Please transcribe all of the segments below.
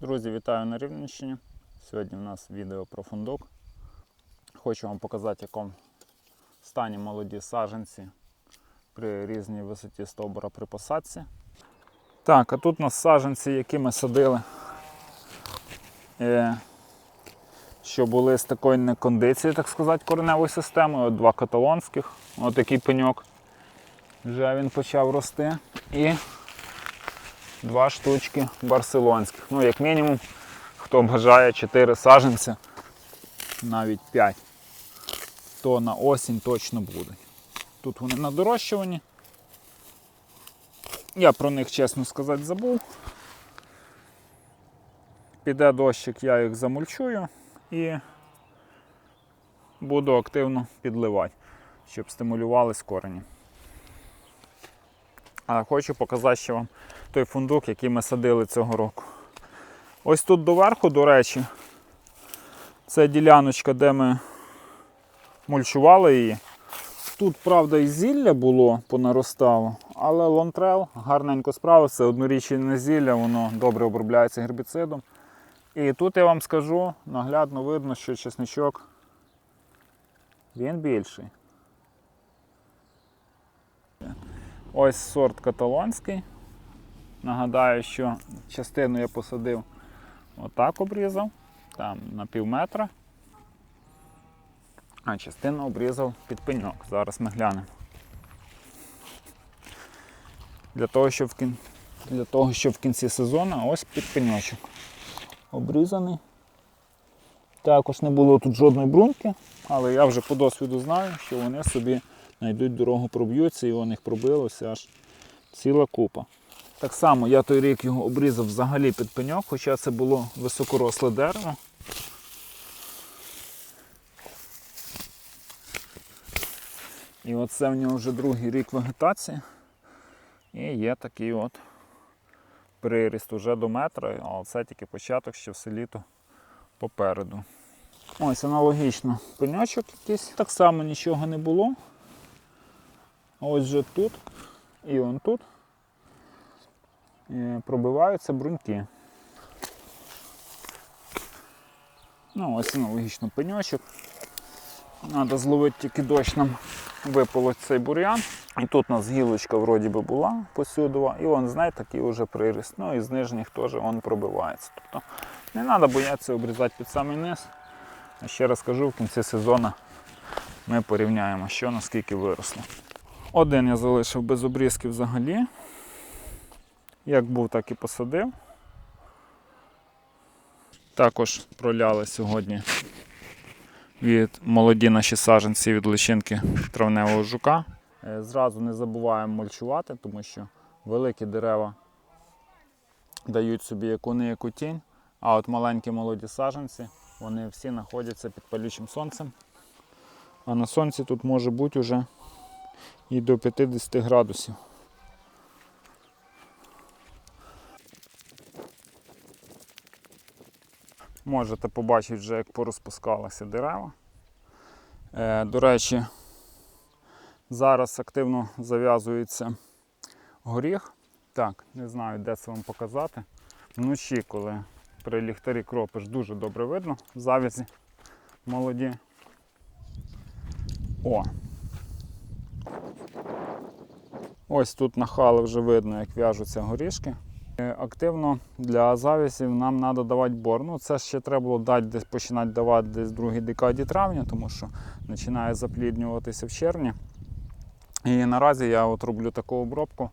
Друзі, вітаю на Рівненщині. Сьогодні у нас відео про фундук. Хочу вам показати, в якому стані молоді саджанці при різній висоті стовбура при посадці. Так, а тут у нас саджанці, які ми садили, е, що були з такої некондиції, так сказати, кореневої системи. От два каталонських, от такий пеньок. Вже він почав рости. І два штучки барселонських. Ну, як мінімум, хто бажає 4 саджанця, навіть 5, то на осінь точно будуть. Тут вони на дорощуванні. Я про них, чесно сказати, забув. Піде дощик, я їх замульчую і буду активно підливати, щоб стимулювались корені. А хочу показати ще вам той фундук, який ми садили цього року. Ось тут доверху, до речі, це діляночка, де ми мульчували її. Тут, правда, і зілля було, понаростало, але лонтрел гарненько справився. Однорічне зілля, воно добре обробляється гербіцидом. І тут я вам скажу, наглядно видно, що чесничок він більший. Ось сорт каталонський. Нагадаю, що частину я посадив отак обрізав, там на пів метра, а частину обрізав під пеньок. Зараз ми глянемо. Для того, щоб в, кін... Для того, щоб в кінці сезону ось під пеньочок. Обрізаний. Також не було тут жодної бруньки, але я вже по досвіду знаю, що вони собі знайдуть дорогу, проб'ються і у них пробилося аж ціла купа. Так само я той рік його обрізав взагалі під пеньок, хоча це було високоросле дерево. І оце в нього вже другий рік вегетації. І є такий от приріст уже до метра, але це тільки початок, ще все літо попереду. Ось аналогічно пеньочок якийсь. Так само нічого не було. Ось же тут і он тут пробиваються бруньки. Ну, ось аналогічно пеньочок. Треба зловити тільки дощ нам випало цей бур'ян. І тут у нас гілочка вроді би була посюдова, і он, знаєте, такий вже приріст. Ну і з нижніх теж он пробивається. Тобто не треба боятися обрізати під самий низ. А ще раз кажу, в кінці сезону ми порівняємо, що наскільки виросло. Один я залишив без обрізки взагалі. Як був, так і посадив. Також проляли сьогодні від молоді наші саджанці від личинки травневого жука. Е, Зразу не забуваємо мульчувати, тому що великі дерева дають собі яку не яку тінь, а от маленькі молоді саджанці, вони всі знаходяться під палючим сонцем. А на сонці тут може бути вже і до 50 градусів. Можете побачити вже, як порозпускалися дерева. Е, до речі, зараз активно зав'язується горіх. Так, не знаю, де це вам показати. Вночі, коли при ліхтарі кропиш, дуже добре видно завязі молоді. О, Ось тут на хали вже видно, як в'яжуться горішки. Е, Активно для завісів нам треба давати бор. Ну, це ще треба було дати, десь починати давати десь в другій декаді травня, тому що починає запліднюватися в червні. І наразі я от роблю таку обробку.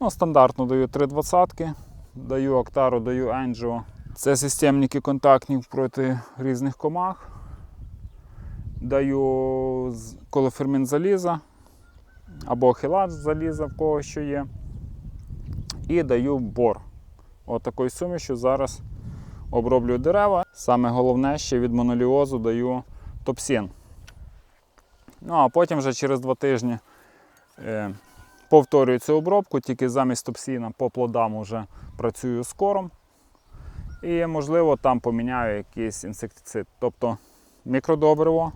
Ну, Стандартно даю 3,20, даю Актару, даю Енджіо. Це системники контактні проти різних комах. Даю колофермін заліза або хилат з заліза, в кого що є. І даю бор. Отакою сумішю зараз оброблюю дерева. Саме головне, ще від моноліозу даю топсін. Ну а потім вже через два тижні е, повторюю цю обробку, тільки замість топсіна по плодам вже працюю з кором. І, можливо, там поміняю якийсь інсектицид. Тобто мікродобриво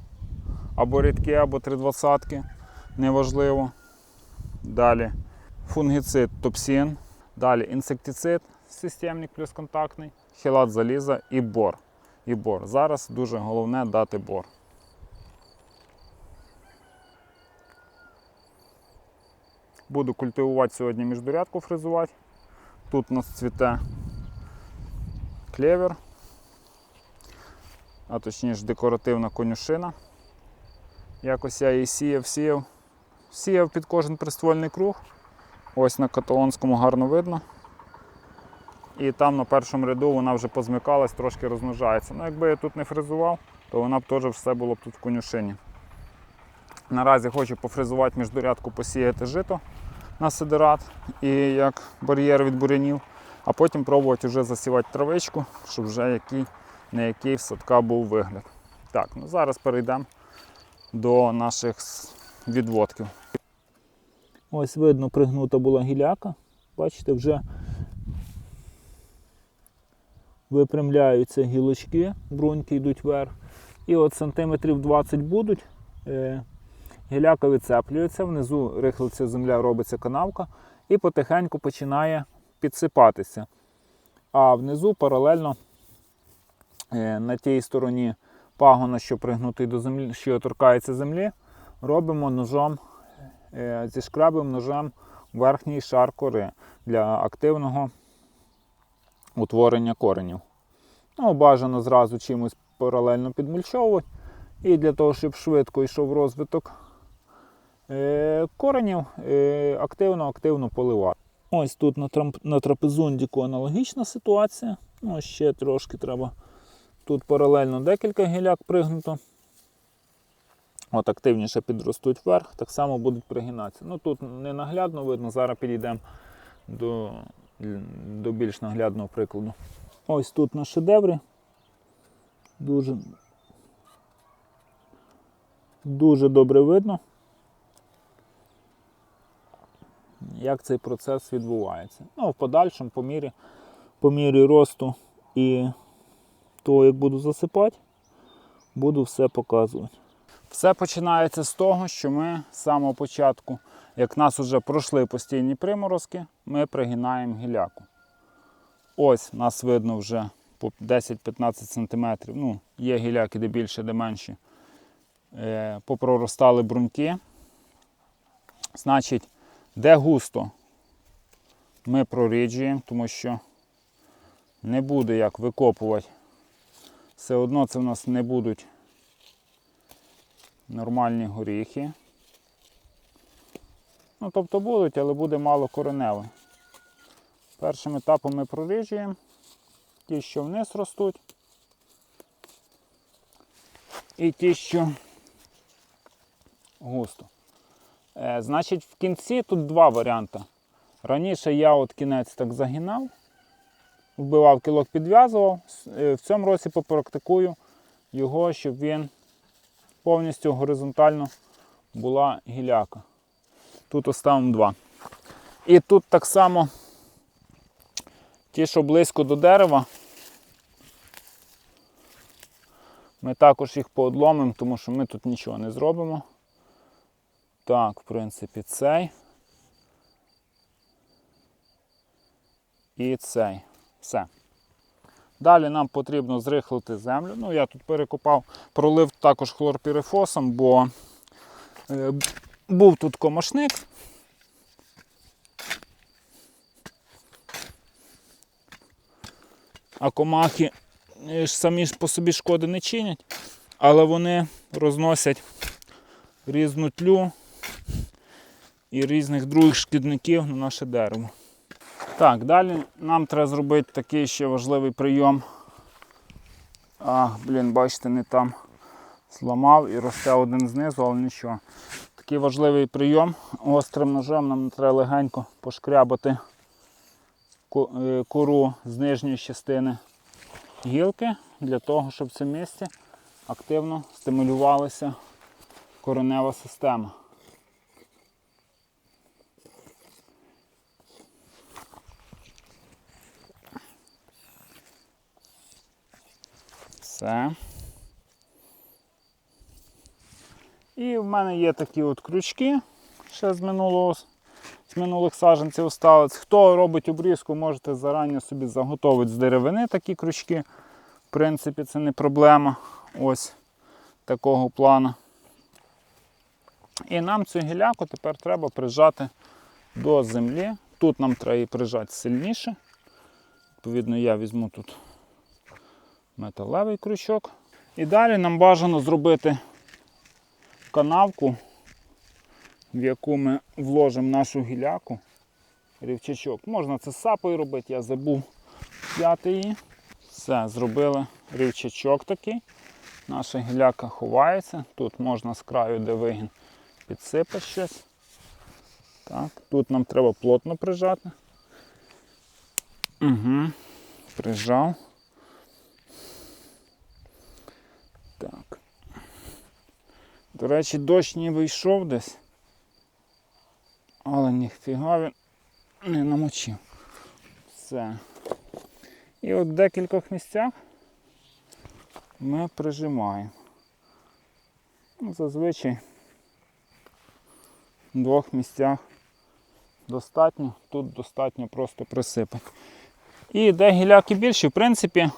або рідке, або 320 неважливо. Далі фунгіцид топсін. Далі інсектицид системник плюс контактний, хілат заліза і бор. І бор. Зараз дуже головне дати бор. Буду культивувати сьогодні міждурядку фрезувати. Тут у нас цвіте клевер, а точніше декоративна конюшина. Якось я її сіяв, сіяв, сіяв під кожен приствольний круг. Ось на каталонському гарно видно. І там на першому ряду вона вже позмикалась, трошки розмножається. Ну, якби я тут не фрезував, то вона б теж все було б тут в конюшині. Наразі хочу пофрезувати міждурядку, посіяти жито на сидерат і як бар'єр від бурянів, а потім пробувати вже засівати травичку, щоб вже який не який в садка був вигляд. Так, ну зараз перейдемо до наших відводків. Ось видно, пригнута була гіляка. Бачите, вже випрямляються гілочки, бруньки йдуть вверх. І от сантиметрів 20 будуть. Е, Гіляка відцеплюється, внизу рихлиться земля, робиться канавка і потихеньку починає підсипатися. А внизу паралельно е, на тій стороні пагона, що пригнутий до землі, що торкається землі, робимо ножом зі шкрабим ножем верхній шар кори для активного утворення коренів. Ну, бажано зразу чимось паралельно підмульчовувати. І для того, щоб швидко йшов розвиток е, коренів, е, активно-активно поливати. Ось тут на, на трапезундіку аналогічна ситуація. Ну, ще трошки треба. Тут паралельно декілька гіляк пригнуто. От активніше підростуть вверх, так само будуть пригинатися. Ну тут не наглядно видно, зараз підійдемо до, до більш наглядного прикладу. Ось тут на шедеврі. Дуже, дуже добре видно, як цей процес відбувається. Ну, в подальшому, по мірі, по мірі росту і того, як буду засипати, буду все показувати. Все починається з того, що ми з самого початку, як нас вже пройшли постійні приморозки, ми пригинаємо гіляку. Ось нас видно вже по 10-15 см. Ну, є гіляки, де більше, де менші. Е, попроростали бруньки. Значить, де густо, ми проріджуємо, тому що не буде як викопувати. Все одно це в нас не будуть нормальні горіхи. Ну, тобто будуть, але буде мало кореневих. Першим етапом ми проріжуємо ті, що вниз ростуть, і ті, що густо. Е, значить, в кінці тут два варіанти. Раніше я от кінець так загинав, вбивав кілок, підв'язував. Е, В цьому році попрактикую його, щоб він повністю горизонтально була гіляка. Тут оставимо два. І тут так само ті, що близько до дерева, ми також їх поодломимо, тому що ми тут нічого не зробимо. Так, в принципі, цей. І цей. Все. Далі нам потрібно зрихлити землю. Ну, я тут перекопав, пролив також хлорпірифосом, бо е, був тут комашник. А комахи е, самі по собі шкоди не чинять, але вони розносять різну тлю і різних других шкідників на наше дерево. Так, далі нам треба зробити такий ще важливий прийом. А, блін, бачите, не там зламав і росте один знизу, але нічого. Такий важливий прийом. Гострим ножем нам треба легенько пошкрябати е, кору з нижньої частини гілки для того, щоб в цьому місці активно стимулювалася коренева система. Все. І в мене є такі от крючки ще з минулого, з минулих саджанців осталось. Хто робить обрізку, можете зарані собі заготовити з деревини такі крючки. В принципі, це не проблема. Ось такого плану. І нам цю гіляку тепер треба прижати до землі. Тут нам треба її прижати сильніше. Відповідно, я візьму тут металевий крючок. І далі нам бажано зробити канавку, в яку ми вложимо нашу гіляку. Рівчачок. Можна це сапою робити, я забув взяти її. Все, зробили рівчачок такий. Наша гіляка ховається. Тут можна з краю, де вигін, підсипати щось. Так, тут нам треба плотно прижати. Угу. Прижав. Так. До речі, дощ ніби йшов десь. Але ніфіга він не намочив. Все. І от в декількох місцях ми прижимаємо. Ну, Зазвичай в двох місцях достатньо, тут достатньо просто присипати. І де гіляки більші, в принципі,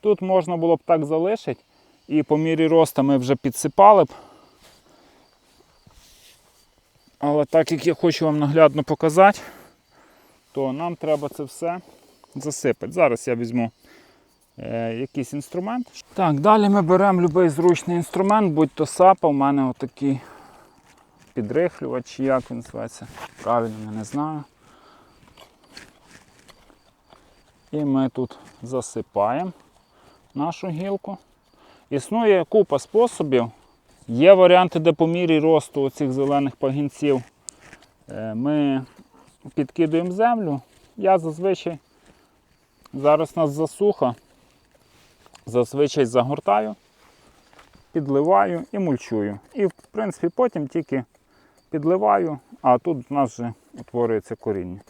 тут можна було б так залишити. І по мірі росту ми вже підсипали б. Але так як я хочу вам наглядно показати, то нам треба це все засипати. Зараз я візьму е, якийсь інструмент. Так, далі ми беремо будь-який зручний інструмент, будь то сапа, у мене отакий підрихлювач, як він зветься. Правильно, я не знаю. І ми тут засипаємо нашу гілку. Існує купа способів. Є варіанти, де по мірі росту цих зелених пагінців е, ми підкидуємо землю. Я зазвичай, зараз нас засуха, зазвичай загортаю, підливаю і мульчую. І в принципі потім тільки підливаю, а тут у нас вже утворюється коріння.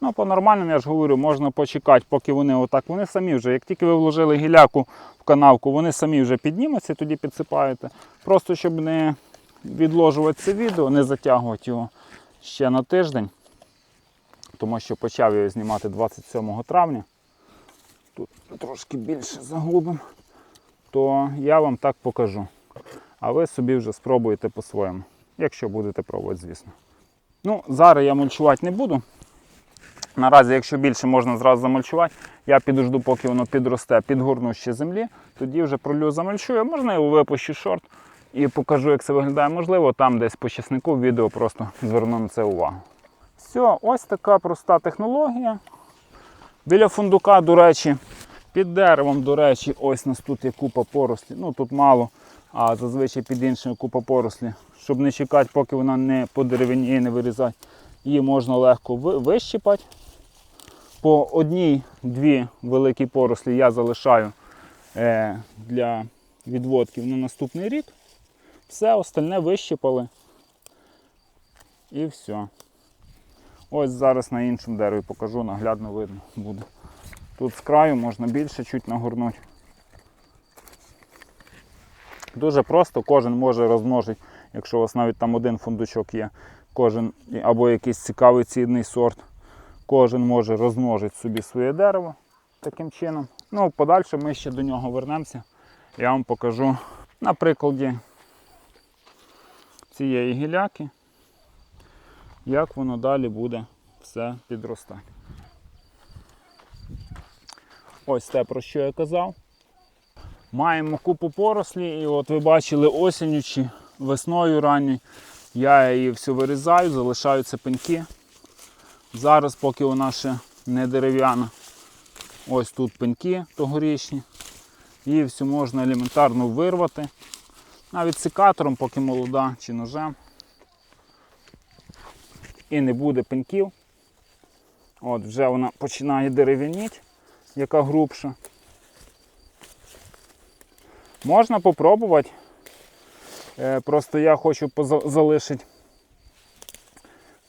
Ну, по-нормальному, я ж говорю, можна почекати, поки вони отак, вони самі вже, як тільки ви вложили гіляку в канавку, вони самі вже піднімуться, тоді підсипаєте. Просто щоб не відложувати це відео, не затягувати його ще на тиждень, тому що почав його знімати 27 травня. Тут трошки більше заглубимо, то я вам так покажу. А ви собі вже спробуєте по-своєму, якщо будете пробувати, звісно. Ну, зараз я мульчувати не буду. Наразі, якщо більше можна зразу замульчувати, я підожду, поки воно підросте, підгорну ще землі, тоді вже пролю замульчую, можна його випущу шорт і покажу, як це виглядає. Можливо, там десь по чеснику відео просто зверну на це увагу. Все, ось така проста технологія. Біля фундука, до речі, під деревом, до речі, ось нас тут є купа порослі. Ну тут мало, а зазвичай під іншою купа порослі. Щоб не чекати, поки вона не по деревині і не вирізати. Її можна легко ви- вищипати. По одній-дві великі порослі я залишаю е, для відводків на наступний рік. Все остальне вищипали. І все. Ось зараз на іншому дереві покажу, наглядно видно буде. Тут з краю можна більше чуть нагорнути. Дуже просто, кожен може розмножити, якщо у вас навіть там один фундучок є, кожен або якийсь цікавий цінний сорт, кожен може розмножити собі своє дерево таким чином. Ну, подальше ми ще до нього вернемося. Я вам покажу на прикладі цієї гіляки, як воно далі буде все підростати. Ось те, про що я казав. Маємо купу порослі, і от ви бачили осінню весною ранньою. Я її всю вирізаю, залишаються пеньки. Зараз, поки вона ще не дерев'яна, ось тут пеньки тогорічні. Її всю можна елементарно вирвати. Навіть секатором, поки молода чи ножем. І не буде пеньків. От вже вона починає дерев'яніти, яка грубша. Можна попробувати. Е, Просто я хочу залишити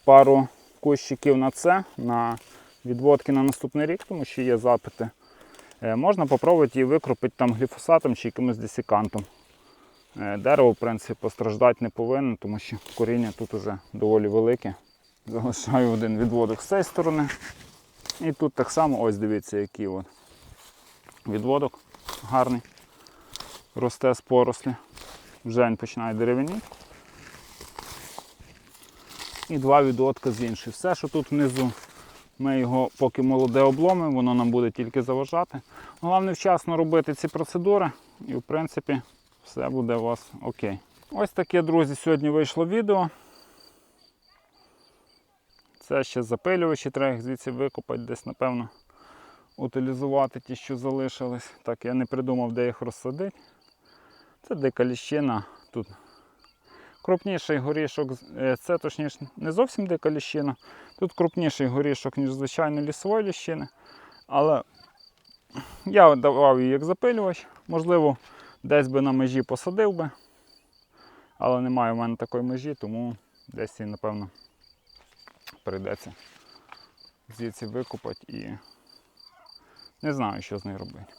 пару кущиків на це, на відводки на наступний рік, тому що є запити. Е, Можна попробувати її викропити там гліфосатом чи якимось десікантом. Е, Дерево, в принципі, постраждати не повинно, тому що коріння тут уже доволі велике. Залишаю один відводок з цієї сторони. І тут так само, ось дивіться, який от відводок гарний. Росте з порослі. Вже він починає дерев'яніти. І два відводка з іншої. Все, що тут внизу, ми його поки молоде обломимо, воно нам буде тільки заважати. Головне вчасно робити ці процедури і в принципі все буде у вас окей. Ось таке, друзі, сьогодні вийшло відео. Це ще запилювачі, треба їх звідси викопати, десь, напевно, утилізувати ті, що залишились. Так, я не придумав, де їх розсадити. Це дика ліщина. Тут крупніший горішок, е, це точніше не зовсім дика ліщина. Тут крупніший горішок, ніж звичайно лісової ліщини. Але я давав її як запилювач. Можливо, десь би на межі посадив би. Але немає в мене такої межі, тому десь її, напевно, прийдеться звідси викопати і не знаю, що з нею робити.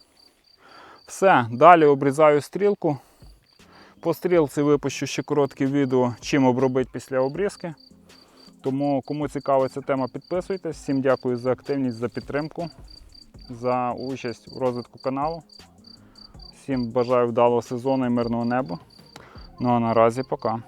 Все, далі обрізаю стрілку. По стрілці випущу ще коротке відео, чим обробити після обрізки. Тому, кому цікава ця тема, підписуйтесь. Всім дякую за активність, за підтримку, за участь у розвитку каналу. Всім бажаю вдалого сезону і мирного неба. Ну а наразі пока.